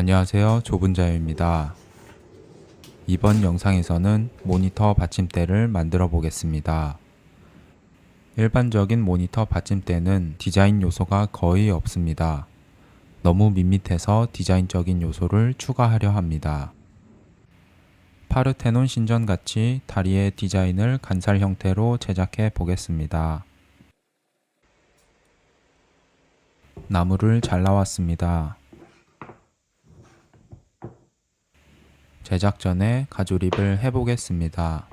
안녕하세요. 좁은 자유입니다. 이번 영상에서는 모니터 받침대를 만들어 보겠습니다. 일반적인 모니터 받침대는 디자인 요소가 거의 없습니다. 너무 밋밋해서 디자인적인 요소를 추가하려 합니다. 파르테논 신전 같이 다리의 디자인을 간살 형태로 제작해 보겠습니다. 나무를 잘라왔습니다. 제작 전에 가조립을 해보겠습니다.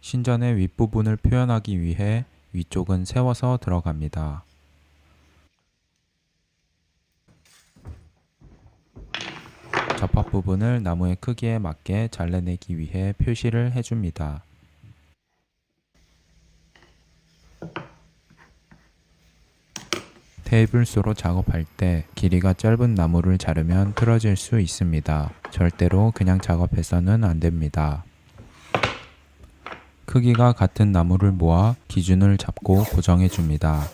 신전의 윗부분을 표현하기 위해 위쪽은 세워서 들어갑니다. 접합 부분을 나무의 크기에 맞게 잘라내기 위해 표시를 해줍니다. 테이블소로 작업할 때 길이가 짧은 나무를 자르면 틀어질 수 있습니다. 절대로 그냥 작업해서는 안 됩니다. 크기가 같은 나무를 모아 기준을 잡고 고정해 줍니다.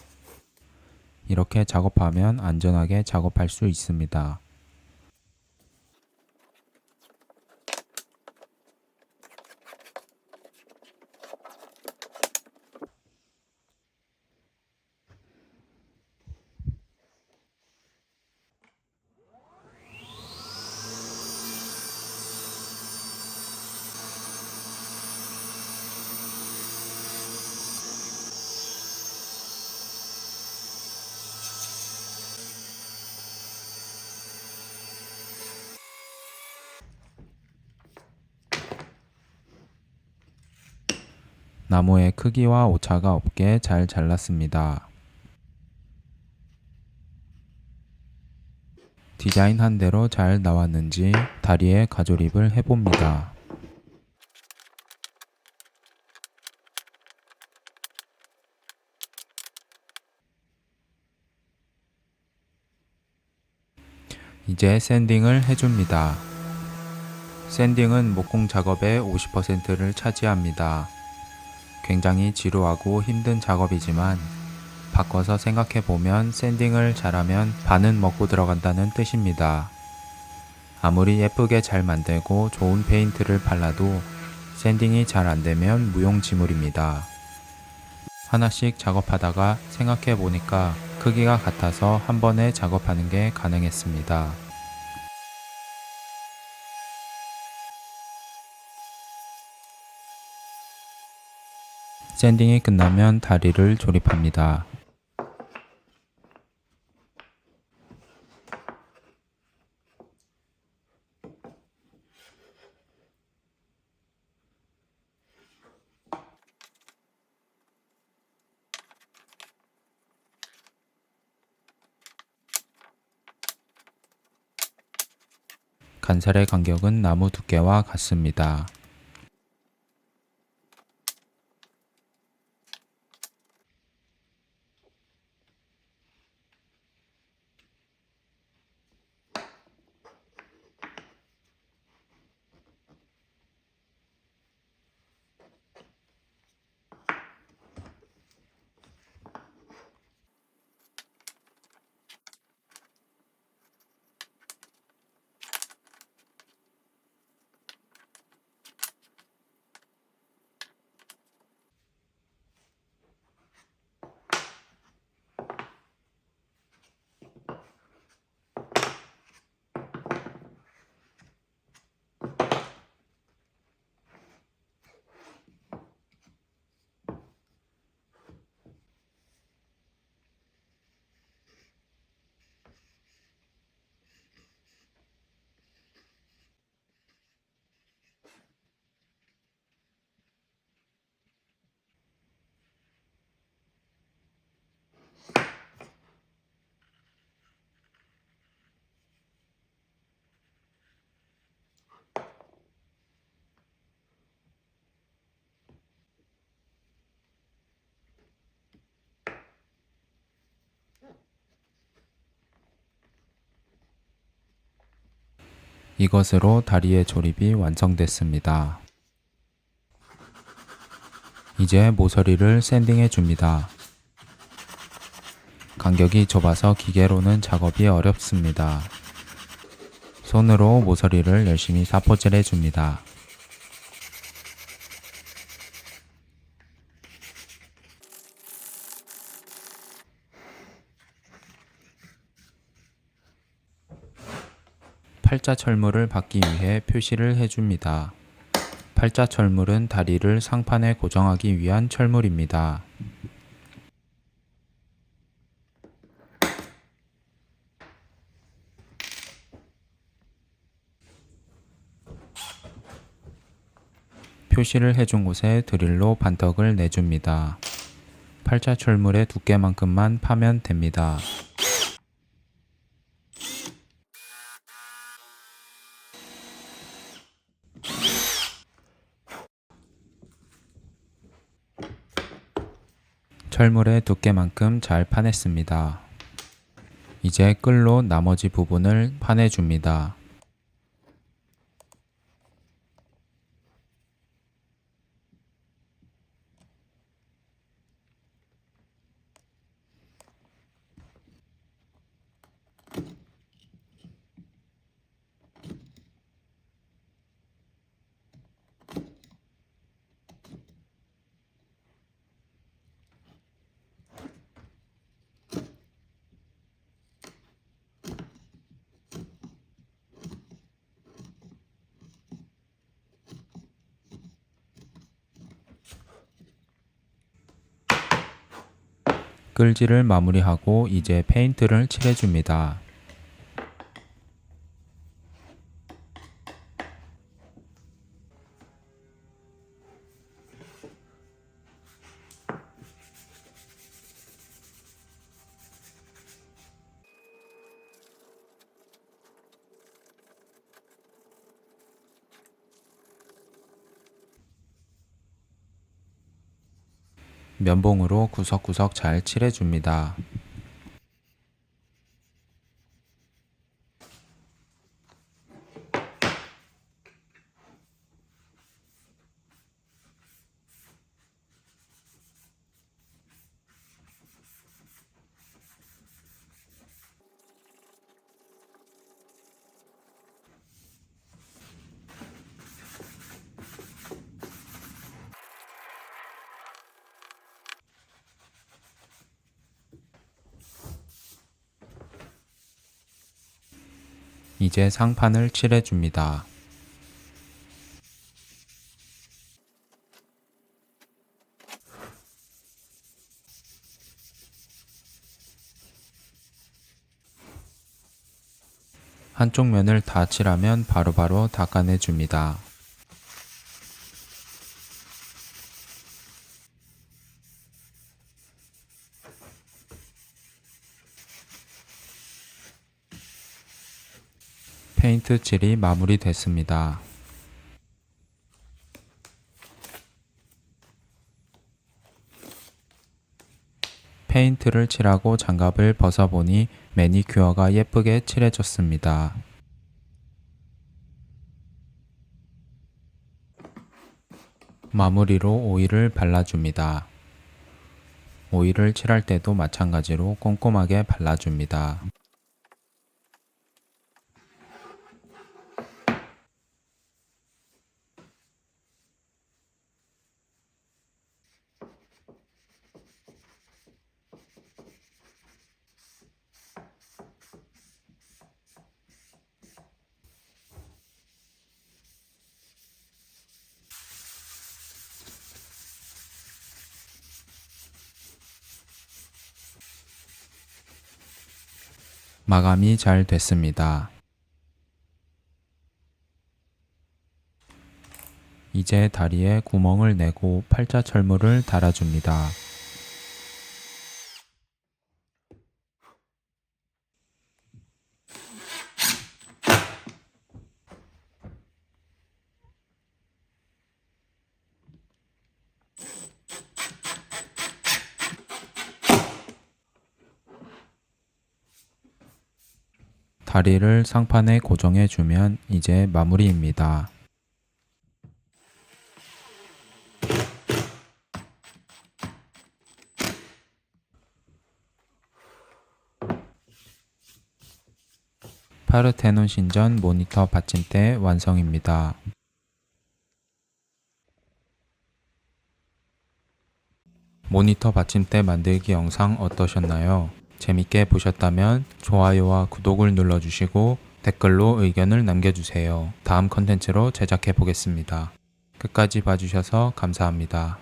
이렇게 작업하면 안전하게 작업할 수 있습니다. 나무의 크기와 오차가 없게 잘 잘랐습니다. 디자인한 대로 잘 나왔는지 다리에 가조립을 해봅니다. 이제 샌딩을 해줍니다. 샌딩은 목공 작업의 50%를 차지합니다. 굉장히 지루하고 힘든 작업이지만 바꿔서 생각해 보면 샌딩을 잘하면 반은 먹고 들어간다는 뜻입니다. 아무리 예쁘게 잘 만들고 좋은 페인트를 발라도 샌딩이 잘 안되면 무용지물입니다. 하나씩 작업하다가 생각해 보니까 크기가 같아서 한 번에 작업하는 게 가능했습니다. 샌딩이 끝나면 다리를 조립합니다. 간살의 간격은 나무 두께와 같습니다. 이것으로 다리의 조립이 완성됐습니다. 이제 모서리를 샌딩해 줍니다. 간격이 좁아서 기계로는 작업이 어렵습니다. 손으로 모서리를 열심히 사포질해 줍니다. 팔자 철물을 받기 위해 표시를 해줍니다. 팔자 철물은 다리를 상판에 고정하기 위한 철물입니다. 표시를 해준 곳에 드릴로 반떡을 내줍니다. 팔자 철물의 두께만큼만 파면 됩니다. 철물의 두께만큼 잘 파냈습니다. 이제 끌로 나머지 부분을 파내줍니다. 끌질을 마무리하고 이제 페인트를 칠해줍니다. 면봉으로 구석구석 잘 칠해줍니다. 이제 상판을 칠해줍니다. 한쪽 면을 다 칠하면 바로바로 닦아내줍니다. 페인트 칠이 마무리됐습니다. 페인트를 칠하고 장갑을 벗어보니 매니큐어가 예쁘게 칠해졌습니다. 마무리로 오일을 발라줍니다. 오일을 칠할 때도 마찬가지로 꼼꼼하게 발라줍니다. 마감이 잘 됐습니다. 이제 다리에 구멍을 내고 팔자 철물을 달아줍니다. 다리를 상판에 고정해 주면 이제 마무리입니다. 파르테논 신전 모니터 받침대 완성입니다. 모니터 받침대 만들기 영상 어떠셨나요? 재밌게 보셨다면 좋아요와 구독을 눌러주시고 댓글로 의견을 남겨주세요. 다음 컨텐츠로 제작해 보겠습니다. 끝까지 봐주셔서 감사합니다.